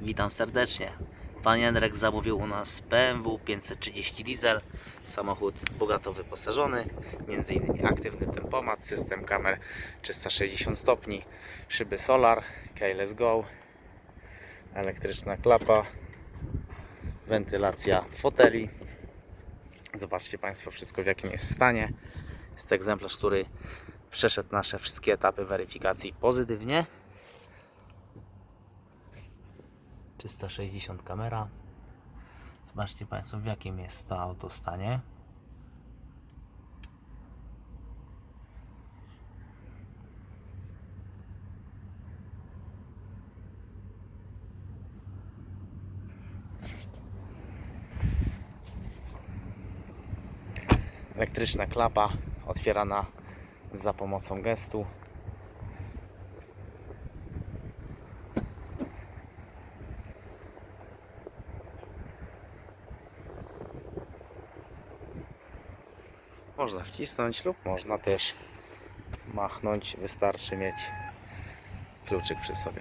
Witam serdecznie. Pan Jędrek zamówił u nas BMW 530 diesel. Samochód bogato wyposażony, m.in. aktywny tempomat, system kamer 360 stopni, szyby Solar, Keyless Go, elektryczna klapa, wentylacja foteli. Zobaczcie Państwo wszystko w jakim jest stanie. Jest to egzemplarz, który przeszedł nasze wszystkie etapy weryfikacji pozytywnie. 360 kamera. Zobaczcie Państwo w jakim jest to auto stanie. Elektryczna klapa otwierana za pomocą gestu. Można wcisnąć lub można też machnąć. Wystarczy mieć kluczyk przy sobie.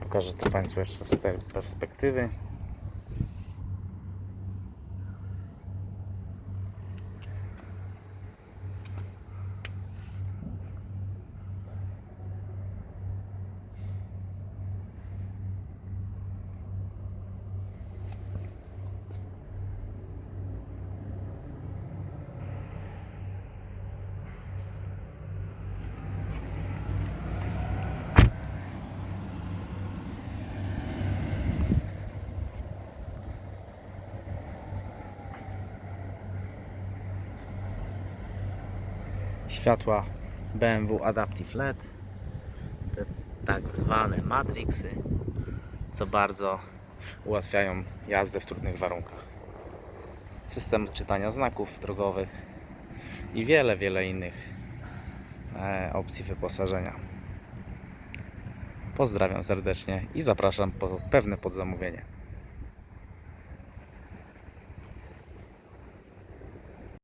Pokażę to Państwu jeszcze z tej perspektywy. Światła BMW Adaptive LED te tak zwane Matrixy co bardzo ułatwiają jazdę w trudnych warunkach. System czytania znaków drogowych i wiele, wiele innych e, opcji wyposażenia. Pozdrawiam serdecznie i zapraszam po pewne podzamówienie